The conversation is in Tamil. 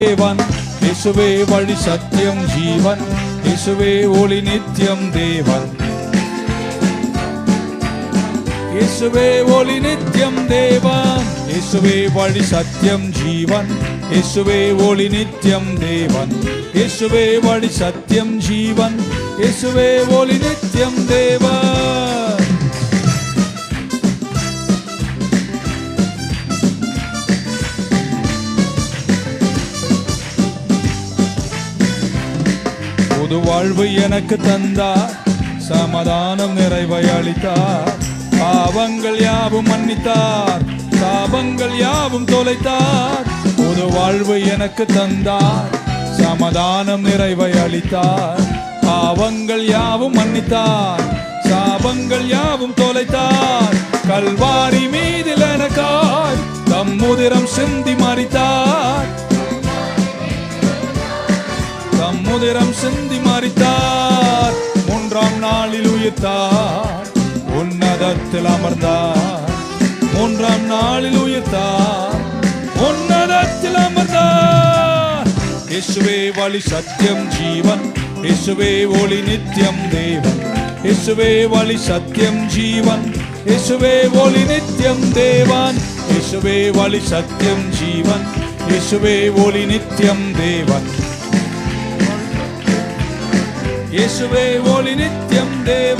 தேவன் இயேசுவே வழி சத்தியம் ஜீவன் இயேசுவே ஒளி நித்தியம் தேவன் இயேசுவே ஒளி நித்தியம் தேவன் இயேசுவே வழி சத்தியம் ஜீவன் இயேசுவே ஒளி நித்தியம் தேவன் இயேசுவே வழி சத்தியம் ஜீவன் இயேசுவே ஒளி நித்தியம் தேவன் புது வாழ்வு எனக்கு தந்தார். சமாதானம் நிறைவை அளித்தார். பாவங்கள் யாவும் மன்னித்தார். சாபங்கள் யாவும் தொலைத்தார். புது வாழ்வு எனக்கு தந்தார். சமாதானம் நிறைவை அளித்தார். பாவங்கள் யாவும் மன்னித்தார். சாபங்கள் யாவும் தொலைத்தார். கல்வாரி மீதில் எனக்காய் தம்முதிரம் சிந்தி முதிரம் சிந்தி மறித்தார். மூன்றாம் நாளில் உயிர்த்தார். உன்னதத்தில் அமர்ந்தார். மூன்றாம் நாளில் உயிர்த்தார். உன்னதத்தில் அமர்ந்தார். இசுவே வழி சத்தியம் ஜீவன். இசுவே ஒளி நித்தியம் தேவன். இசுவே வழி சத்தியம் ஜீவன். இசுவே ஒளி நித்தியம் தேவன். இசுவே வழி சத்தியம் ஜீவன். இசுவே ஒளி நித்தியம் தேவன். இயேசுவே ஒளி நித்தியம் தேவன்